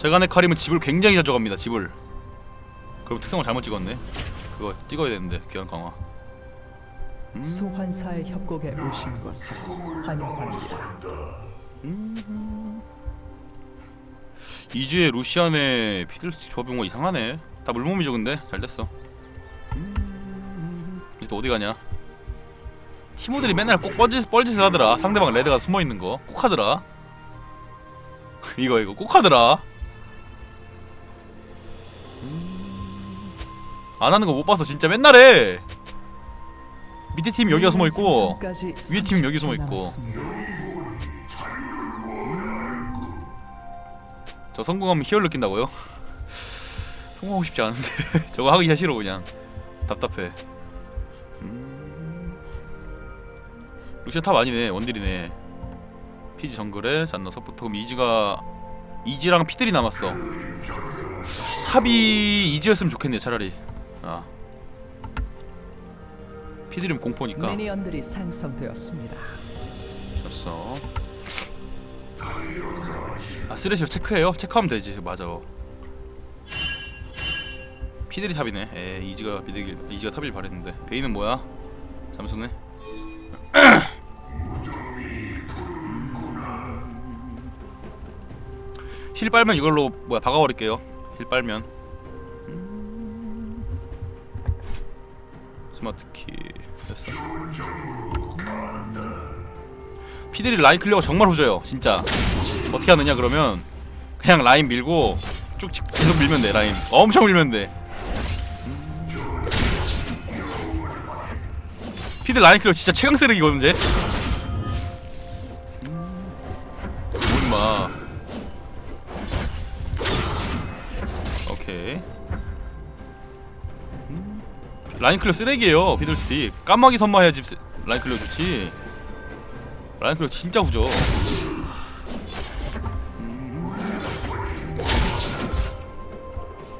제간의 카림은 집을 굉장히 자주 갑니다 집을. 그럼 특성을 잘못 찍었네. 그거 찍어야 되는데 귀환 강화. 소환사의 협곡에 오신 것을 환영합니다. 이주에 루시안의 피들스틱 조합이 뭔가 이상하네. 다 물몸이죠 근데. 잘 됐어. 이제 또 어디 가냐? 티모들이 맨날 꼭 뻘짓, 뻘짓을 하더라. 상대방 레드가 숨어 있는 거 꼭 하더라. 이거 이거 꼭 하더라 안 하는 거못 봤어 진짜 맨날 해 밑에 팀 여기가 숨어 있고 위에 팀은 여기 숨어 있고. 저 성공하면 희열 느낀다고요? 성공하고 싶지 않은데. 저거 하기 싫어 그냥. 답답해. 음... 루시아 탑 아니네 원딜이네. 피지 정글에 잔나 서포터 그럼 이지가 이지랑 피들이 남았어. 탑이 이지였으면 좋겠네 차라리 아 피들이면 공포니까 미니언들이 생성되었습니다. 졌어. 아 쓰레쉬로 체크해요? 체크하면 되지 맞아. 피들이 탑이네. 에 이지가 비드길 이지가 탑일 바랬는데 베이는 뭐야? 잠수네. 힐 빨면 이걸로 뭐야 박아버릴게요. 힐 빨면. 스마트 키 됐어. 피들이 라인 클리어가 정말 후져요 진짜. 어떻게 하느냐 그러면. 그냥 라인 밀고 쭉 치- 계속 밀면 돼 라인. 엄청 밀면 돼. 피들 라인 클리어 진짜 최강 세력이거든 쟤 라인 클리어 쓰레기예요 피들 스틱. 까마귀 선마해야지 세- 라인 클리어 좋지. 라인 클리어 진짜 후져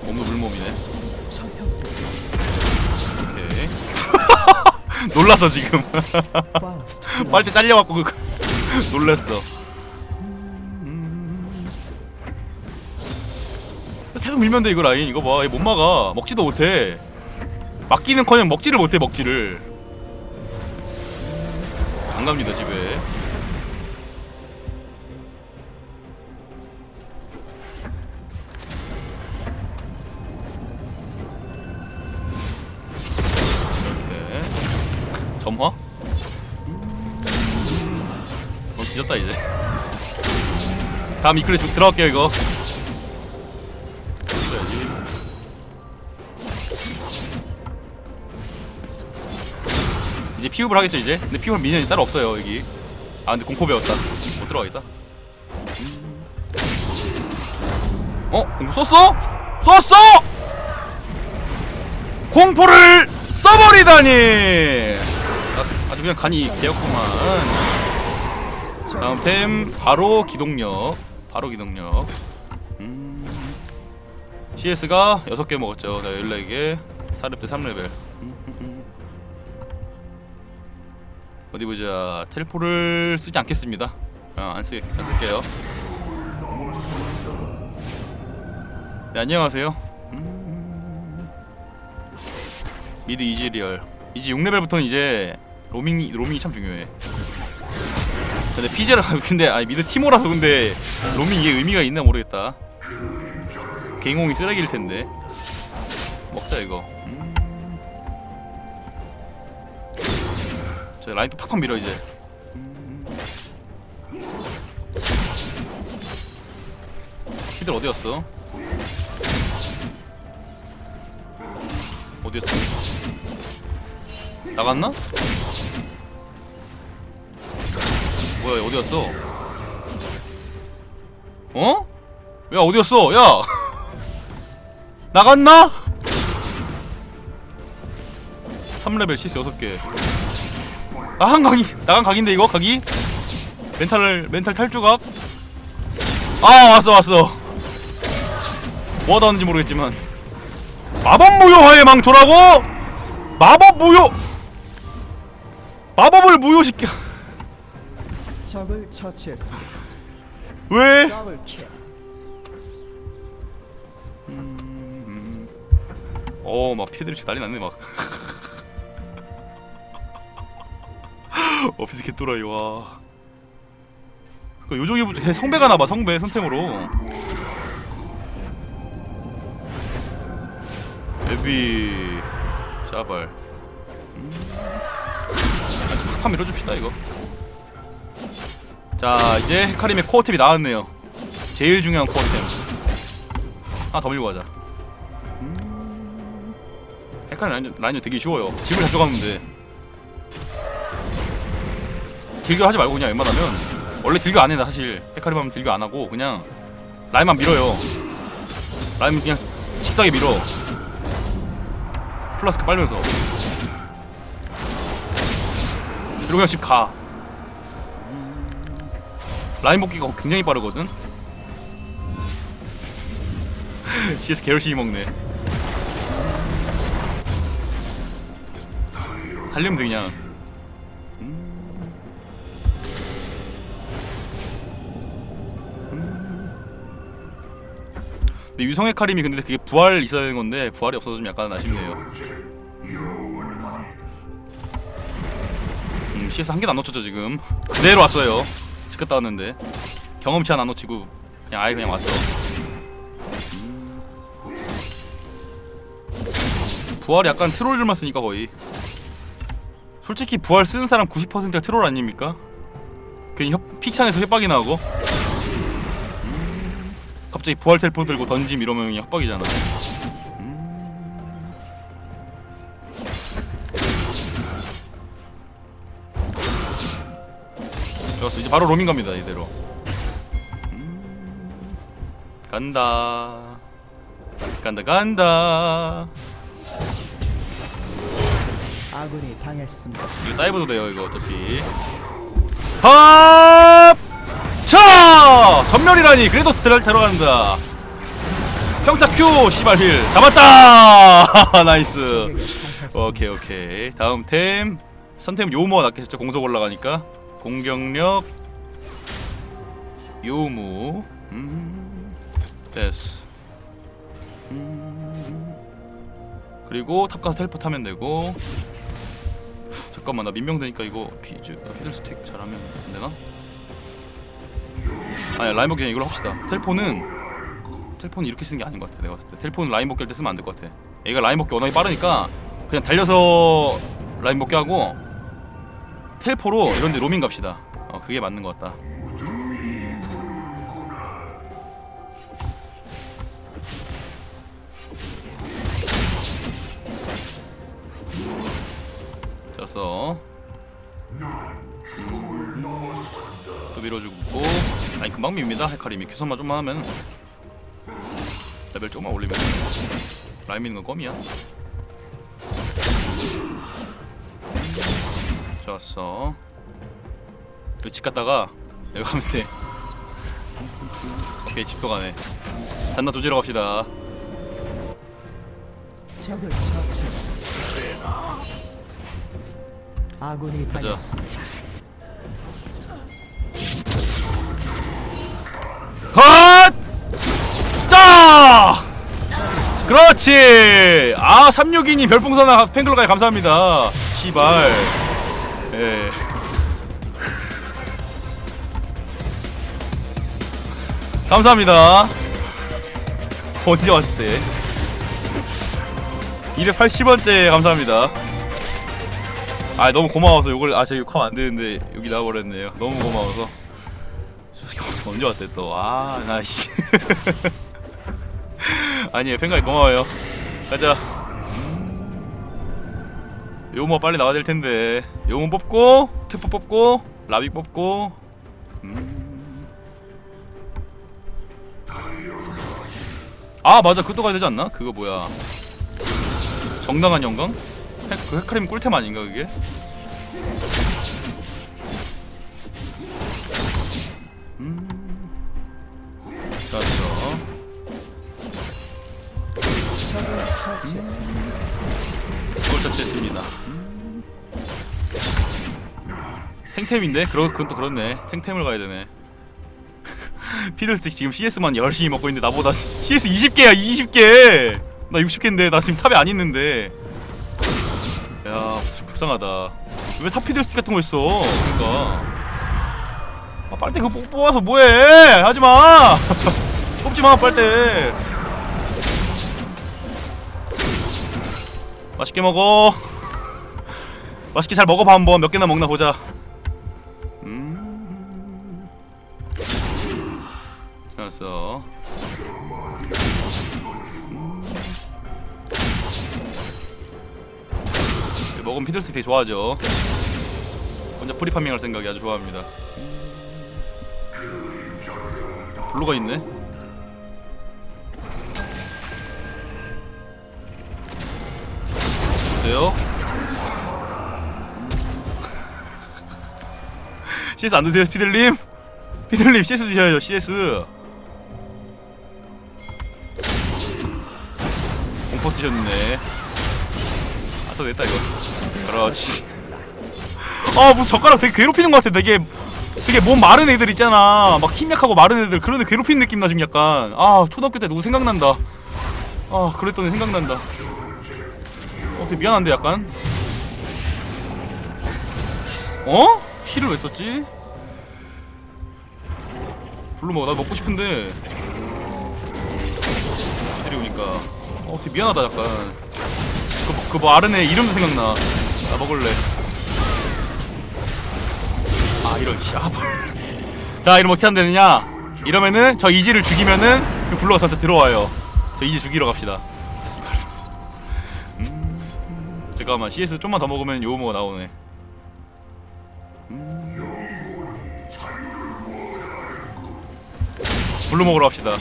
몸도 물몸이네. 오케이. 놀랐어 지금. 빨대 잘려갖고 그 놀랬어. 계속 밀면 돼 이거 라인. 이거 봐못 막아. 먹지도 못해 막기는커녕 먹지를 못해 먹지를. 안 갑니다 집에. 점화? 어 뒤졌다 이제. 다음 이클레 쭉 들어갈게요 이거 피흡을 하겠죠 이제? 근데 피흡 미니언이 따로 없어요 여기. 아 근데 공포 배웠다. 못 들어가겠다. 어? 공포 썼어? 썼어! 공포를 써버리다니! 아, 아주 그냥 간이 개였구만. 다음 템 바로 기동력. 바로 기동력. 음. CS가 6개 먹었죠. 나 14개. 4렙 대 3레벨 어디 보자. 텔포를 쓰지 않겠습니다. 아, 안, 쓰, 안 쓸게요. 네 안녕하세요. 음. 미드 이지리얼. 이제 6레벨부터는 이제 로밍이 로밍이 참 중요해. 근데 피제라 근데 아니 미드 티모라서 근데 로밍 이게 의미가 있나 모르겠다. 갱홍이 쓰레기일 텐데. 먹자 이거 자또 팍팍 밀어 이제 음. 피들 어디였어? 어디였지? 나갔나? 뭐야 어디였어? 어? 야 어디였어? 야 나갔나? 3레벨 시스 6개 아, 나간 각이. 나간 각인데 이거? 각이? 멘탈을 멘탈 탈주각? 아 왔어 왔어. 뭐하다 하는지 모르겠지만. 마법 무효화의 망토라고? 마법 무효! 마법을 무효시켜. 적을 처치했습니다. 왜? 음, 음. 어막 피해드립시 난리 났네 막. 어피스 개또라이 와. 그 요정이 부- 걔 성배가 나봐 성배 선템으로. 데비 샤발. 음. 팍 밀어줍시다 이거. 자 이제 헤카림의 코어템이 나왔네요. 제일 중요한 코어템 하나 더 밀고 가자. 음. 헤카림 라인저, 라인저 되게 쉬워요. 집을 돼 딜교 하지 말고 그냥 웬만하면 원래 딜교 안해 사실 헤카림 하면 딜교 안 하고 그냥 라인만 밀어요 라인 그냥 직사게 밀어 플라스크 빨면서 그리고 그냥 집 가. 라인 복귀가 굉장히 빠르거든. CS 개 열심히 먹네. 달리면 돼 그냥. 근데 유성의 카림이 근데 그게 부활 있어야 되는 건데 부활이 없어서 좀 약간 아쉽네요. 음, CS 한 개도 안 놓쳤죠 지금 그대로 왔어요 지켰다 왔는데 경험치 하나 안 놓치고 그냥 아예 그냥 왔어 음. 부활이 약간 트롤들만 쓰니까 거의 솔직히 부활 쓰는 사람 90%가 트롤 아닙니까? 괜히 협, 픽창에서 협박이 나고 음. 갑자기 부활 텔포 들고 던짐 이러면 그냥 협박이잖아. 좋았어. 이제 바로 로밍 갑니다 이대로. 음, 간다. 간다 간다. 아군이 당했습니다. 이거 다이브도 돼요 이거 어차피. 합! 차! 전멸이라니. 그래도 스텔 들어간다 평타 큐 씨발 힐. 잡았다! 나이스. 오케이 오케이. 다음 템. 선템 요모가 낫겠죠. 공속 올라가니까. 공격력 요무 음 됐어. 음. 그리고 탑 가서 텔포 타면 되고. 잠깐만 나 민병 되니까 이거 피즈 피들 스틱 잘하면 안 되나? 아니 라인복 그냥 이걸로 합시다. 텔포는 텔포는 이렇게 쓰는 게 아닌 것 같아 내가 봤을 때. 텔포는 라인 복귀 할때 쓰면 안 될 것 같아. 얘가 라인 복귀 워낙에 빠르니까 그냥 달려서 라인 복귀 하고 텔포로 이런데 로밍 갑시다. 어 그게 맞는 것 같다. 됐어. 또 밀어주고 아니 금방 밉니다. 헤카림이 큐선만 좀만 하면. 레벨 조금만 올리면 라인 미는 건 껌이야. 좋았어. 여기 집 갔다가 여기 가면 돼. 오케이 집도 가네. 잔나 조지러 갑시다. 적을 처치했습니다. 아군이 가자. 당했습니다. 그렇지! 아, 362님 별풍선 팬클럽까지 감사합니다. 시발. 예. 감사합니다. 언제 왔대? 280원째 감사합니다. 아, 너무 고마워서 이걸 아, 제가 욕하면 안 되는데 여기 나와버렸네요. 너무 고마워서. 저 언제 왔대 또? 아, 나 씨. 아니에요, 팬가이 고마워요. 가자. 요모 빨리 나와야 될 텐데. 요모 뽑고, 트프 뽑고, 라비 뽑고. 음. 아 맞아 그것도 가야 되지 않나? 그거 뭐야? 정당한 영광? 해, 그 헤카림 꿀템 아닌가 그게? 처치했습니다. 탱템인데? 그러, 그건 또 그렇네. 탱템을 가야 되네. 피들스틱 지금 CS만 열심히 먹고 있는데 나보다 CS 20개야 20개! 나 60개인데 나 지금 탑에 안 있는데 야좀 불쌍하다 왜 탑 피들스틱 같은 거 있어 그러니까 아 빨대 그거 뽑- 뽑아서 뭐해 하지마 뽑지마 빨대 맛있게 먹어. 맛있게 잘 먹어봐 한번. 몇 개나 먹나 보자. 음. 알았어. 네, 먹으면 피들스 되게 좋아하죠. 혼자 프리파밍 할 생각이 아주 좋아합니다. 블루가 있네. 보세요. CS 안 드세요, 피들님? 피들님 CS 드셔야죠, CS. 공포 쓰셨네. 아서 됐다 이거. 그렇지. 아 무슨 젓가락 되게 괴롭히는 것 같아. 되게 되게 몸 마른 애들 있잖아. 막 힘 약하고 마른 애들 그런 애 괴롭히는 느낌 나 지금 약간. 아 초등학교 때 누구 생각난다. 아 그랬더니 생각난다. 어 되게 미안한데 약간. 어? 힐을 왜 썼지? 블루 먹어 나 먹고 싶은데. 애들이 오니까. 어 되게 미안하다 약간. 그, 그뭐 아르네 이름도 생각나. 나 먹을래. 아 이런 씨. 아, 뭘. 자 이러면 어떻게 하면 되느냐? 이러면은 저 이지를 죽이면은 그 블루가 저한테 들어와요. 저 이지 죽이러 갑시다. 잠깐만 CS 좀만 더 먹으면 요모가 나오네. 음. 블루 먹으러 갑시다.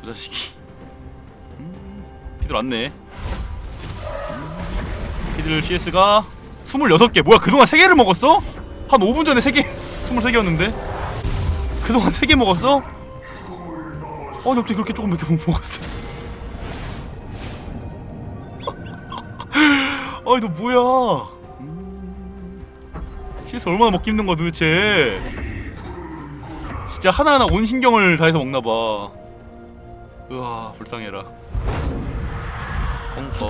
저 자식이 음, 피들 왔네 음, 피들 CS가 26개 뭐야 그동안 3개를 먹었어? 한 5분 전에 3개 23개였는데 그동안 3개 먹었어? 아니 어떻게 그렇게 조금 밖에 못 먹었어 아니 너 뭐야? 음, CS 얼마나 먹기 힘든 거야 도대체? 진짜 하나하나 온 신경을 다해서 먹나 봐. 으아 불쌍해라. 공포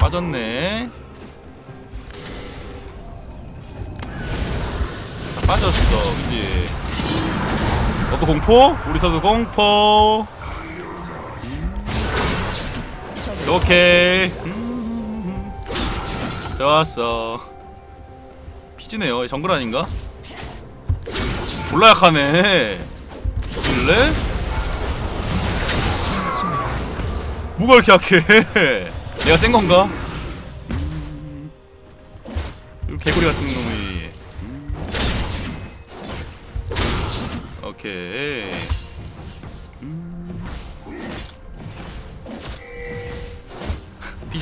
빠졌네. 자, 빠졌어 그지 너도 공포? 우리 서도 공포 오케이 음, 좋았어 피지네요 정글 아닌가? 졸라 약하네 이길래? 뭐가 이렇게 약해 내가 센 건가? 음, 이 개구리 같은 놈이 음. 오케이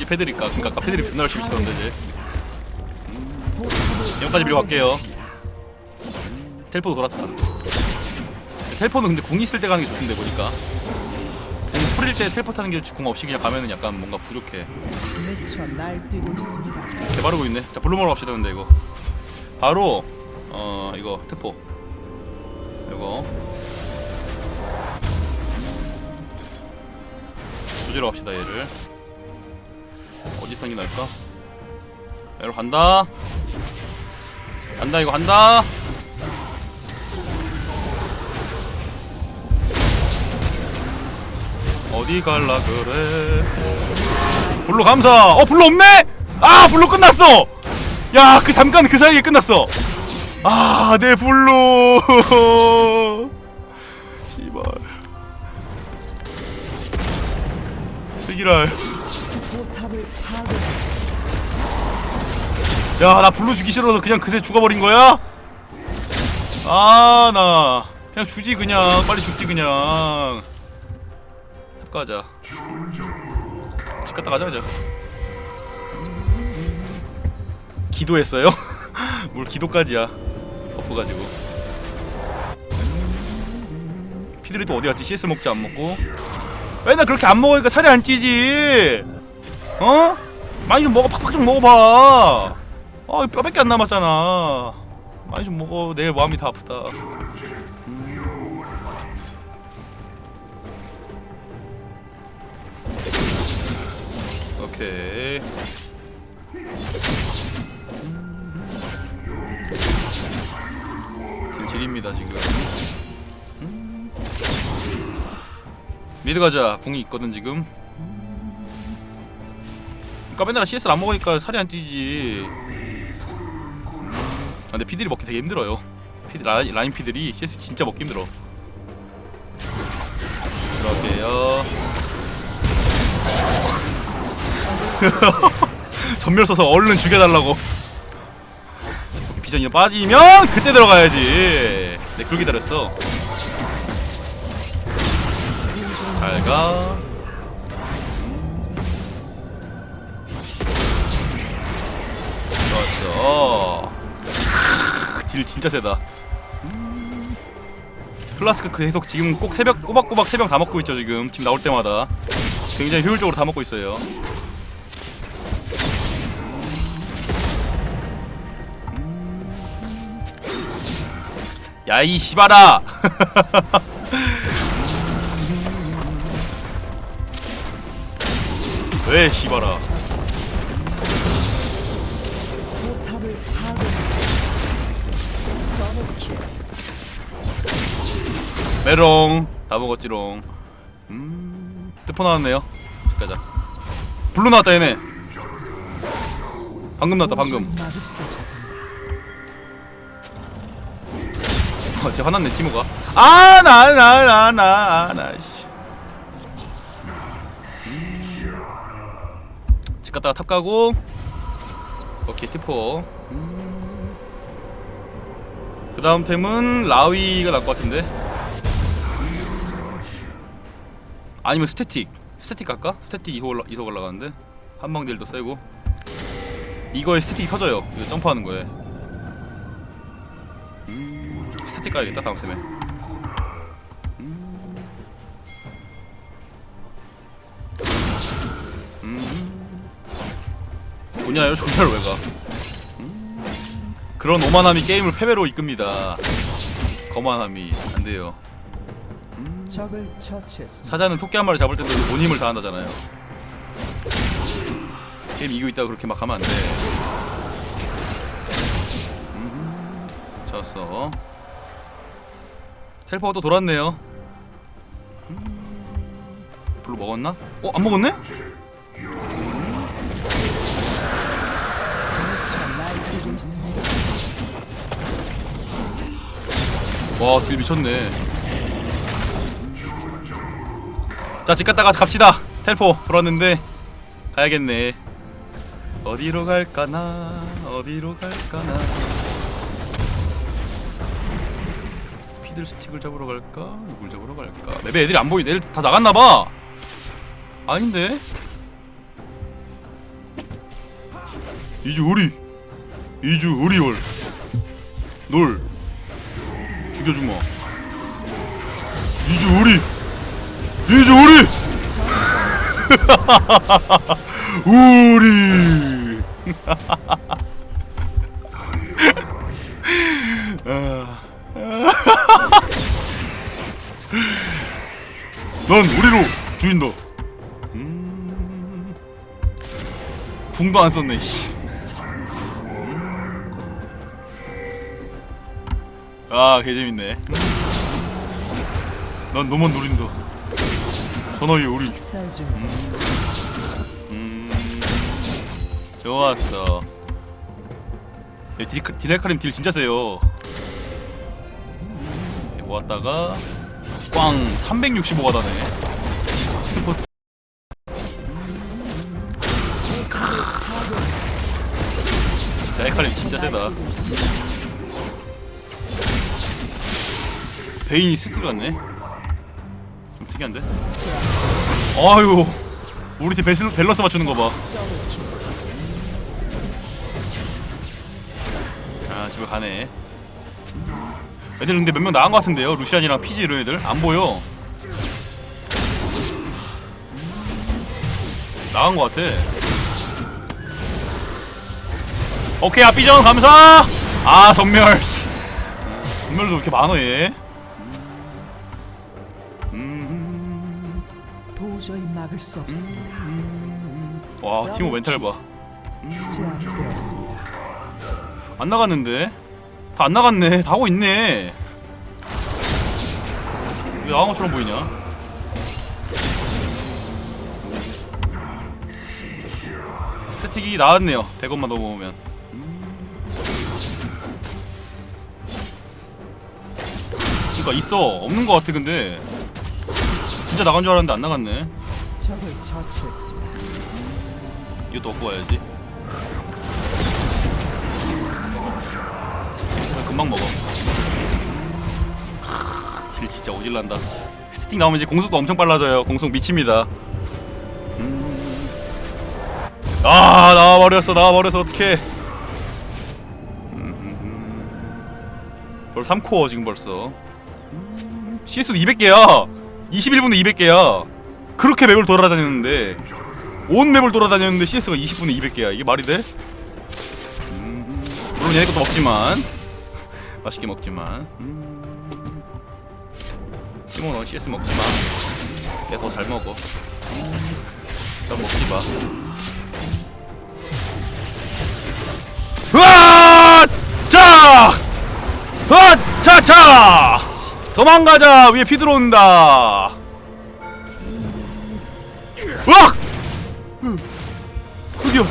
패드릴까? 그니까 아까 패드립 존나 열심히 치던데 이제 음. 여기까지 밀고 갈게요 텔포도 돌았다. 텔포는 근데 궁 있을 때 가는 게 좋던데 보니까. 궁 풀릴 때 텔포 타는 게 궁 없이 그냥 가면은 약간 뭔가 부족해. 개바르고 있네. 자 블루 먹으러 갑시다 근데 이거. 바로 어 이거 텔포. 이거. 조지러 갑시다 얘를. 게 나을까? 얘로 간다. 간다 이거 간다. 어디 갈라 그래? 블루 감사. 어 블루 없네? 아 블루 끝났어! 야 그 잠깐 그 사이에 끝났어. 아내 블루 씨발. 세기랄 야나 블루 주기 싫어서 그냥 그새 죽어버린 거야? 아 나. 그냥 주지 그냥. 빨리 죽지 그냥. 탑 가자. 집 갔다 가자 그냥. 기도했어요? 뭘 기도까지야. 버프 가지고. 피들이 또 어디 갔지? CS 먹지 안 먹고? 맨날 그렇게 안 먹으니까 살이 안 찌지 어? 많이 좀 먹어 팍팍 좀 먹어봐. 아 뼈밖에 안 남았잖아. 많이 좀 먹어 내 마음이 다 아프다. 음. 오케이. 지금 질입니다 지금. 음. 미드 가자. 궁이 있거든 지금 그니까 맨날 CS를 안 먹으니까 살이 안 찌지. 아, 근데 피들이 먹기 되게 힘들어요. 피드, 라인, 라인 피들이 CS 진짜 먹기 힘들어. 들어갈게요. 전멸 써서 얼른 죽여달라고. 비전이 빠지면 그때 들어가야지. 네 그걸 기다렸어. 잘가 딜 진짜 세다. 음. 플라스크 계속 지금 꼭 새벽 꼬박꼬박 새벽 다 먹고 있죠 지금. 지금 나올 때마다. 굉장히 효율적으로 다 먹고 있어요. 야이 시바라 왜 시바라 메롱. 다 먹었지롱. 음 뜨포 나왔네요. 집 가자. 블루 나왔다 얘네. 방금 나왔다 방금. 어, 쟤 화났네 티모가. 아 나 나 나 나나씨. 집 갔다가 탑 가고. 오케이 티포. 그 다음 템은 라위가 날것 같은데 아니면 스태틱. 스태틱 갈까? 스태틱 이속 올라 이속 올라가는데? 한방 딜도 세고. 이거에 스태틱이 터져요. 이거 점프하는 거에. 스틱 가야겠다 다음 템에. 음. 조냐요? 조냐를 왜가? 음. 그런 오만함이 게임을 패배로 이끕니다. 거만함이. 안돼요 적을 처치했습니다. 사자는 토끼 한 마리 잡을 때도 온 힘을 다한다잖아요 게임 이기고 있다고 그렇게 막 하면 안 돼 음. 좋았어 텔포가 또 돌았네요 음. 블루 먹었나? 어? 안 먹었네? 미쳐 날뛰고 있습니다. 와 딜 미쳤네 자집 갔다가 갑시다. 텔포 돌았는데 가야겠네. 어디로 갈까나 어디로 갈까나. 피들 스틱을 잡으러 갈까 누굴 잡으러 갈까. 맵에 애들이 안 보이네. 애들 다 나갔나봐. 아닌데? 이주 우리 이주 우리월 놀. 죽여주마. 이주 우리 이주 우리 우리 아. 넌 우리로 주인다 음. 궁도 안 썼네 씨. 아 개재밌네 넌 너만 노린다 전화위 우리. 음. 좋았어. 네, 딜, 딜레카림 딜 진짜 세요. 네, 모았다가 꽝 365가 다네. 스포 진짜 헤카림 진짜 세다. 베인이 스킬 같네. 좀 특이한데? 아유 우리 팀 밸- 밸런스 맞추는 거봐. 아 집에 가네. 애들 근데 몇 명 나간 것 같은데요? 루시안이랑 피지 이런 애들? 안 보여. 나간 것 같아. 오케이 아삐전 감사! 아 전멸. 씨. 전멸도 이렇게 많어 얘 도저히 막을 수 없습니다. 와 티모 멘탈 봐안 제압되었습니다. 나갔는데? 다 안 나갔네. 다 하고 있네. 왜 것처럼 보이냐? 스틱이 나왔네요. 100원만 더 모으면. 그니까 있어. 없는 것 같아 근데. 진짜 나간 줄 알았는데 안 나갔네 적을 처치했습니다. 이것도 얻고 와야지. 금방 먹어. 크, 딜 진짜 오질란다. 스틱 나오면 이제 공속도 엄청 빨라져요. 공속 미칩니다. 음. 아 나와버렸어 나와버렸어. 어떡해. 음. 벌써 3코어 지금 벌써. 음. CS도 200개야. 21분에 200개야 그렇게 맵을 돌아다녔는데 온 맵을 돌아다녔는데 CS가 20분에 200개야 이게 말이 돼? 음, 물론 얘네 것도 먹지만 맛있게 먹지만 음. 티모 너 CS 먹지마 얘 더 잘 먹어 난 먹지마 으아! 자! 으아! 자! 자! 도망가자 위에 피 들어온다 으악! 흑이요.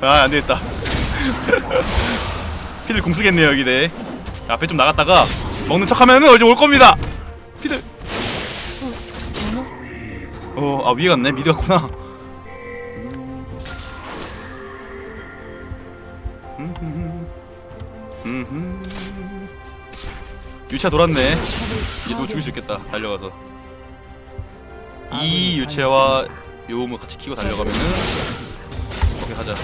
아, 안 되겠다. 피들 공 쓰겠네요, 여기네. 앞에 좀 나갔다가 먹는 척 하면은 이제 올 겁니다. 피들. 어, 아, 위에 갔네. 미드 갔구나. 음. 유차 돌았네. 이제 누구 죽일 수 있겠다. 달려가서. 이 유채와 요음을 같이 키고 달려가면은 오케이 하자.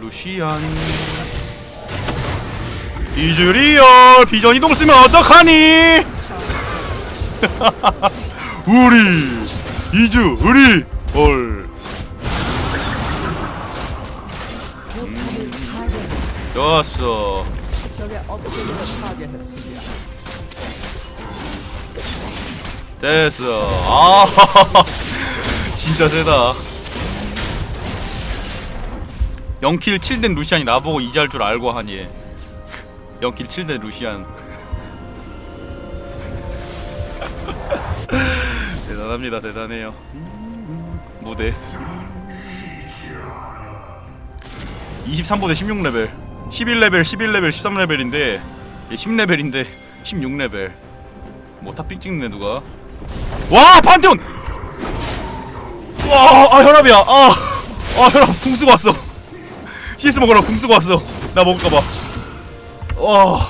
루시안. 이즈리얼 비전 이동을 쓰면 어떡하니? 우리 이즈 우리 얼. 좋았어. 적의 업체를 파괴했습니다. 됐어. 아, 진짜 세다. 0킬 7된 루시안이 나보고 이지할 줄 알고 하니. 0킬 7된 루시안. 대단합니다, 대단해요. 무대. 23보 대 16레벨. 11레벨, 11레벨, 13레벨인데 10레벨인데 16레벨. 뭐다 삥 찍네 누가? 와 판테온! 와 아, 혈압이야. 아, 아 혈압 궁 쓰고 왔어. CS 먹으라 궁 쓰고 왔어. 나 먹을까봐. 와.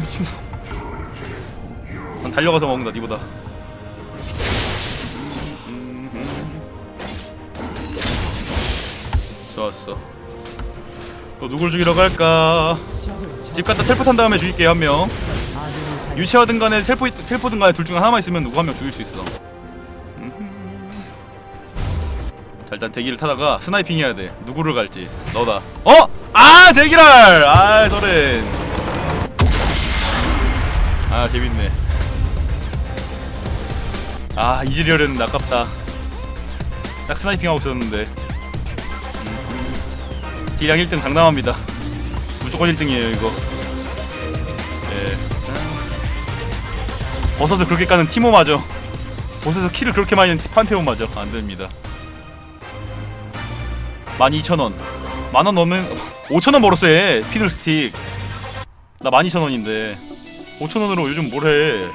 미친놈 난 달려가서 먹는다 니보다. 좋았어 또 누굴 죽이러 갈까 집 갔다 텔포 탄 다음에 죽일게요 한명 아군을 달 유채하든 간에 텔포 텔포든 간에 둘 중에 하나만 있으면 누구 한 명 죽일 수 있어. 자 일단 대기를 타다가 스나이핑 해야 돼. 누구를 갈지. 너다. 어? 아 제기랄. 아 저렌. 아 재밌네. 아 이즈리얼은 아깝다. 딱 스나이핑 하고 있었는데. 딜량 1등 장담합니다. 무조건 1등이에요 이거. 예. 버섯을 그렇게 까는 티모 맞아. 버섯에서 키를 그렇게 많이 하는 판테온 맞아. 안 됩니다. 12,000원. 만원 넣으면 5,000원 벌었어 얘. 피들 스틱. 나 12,000원인데. 5,000원으로 요즘 뭘 해.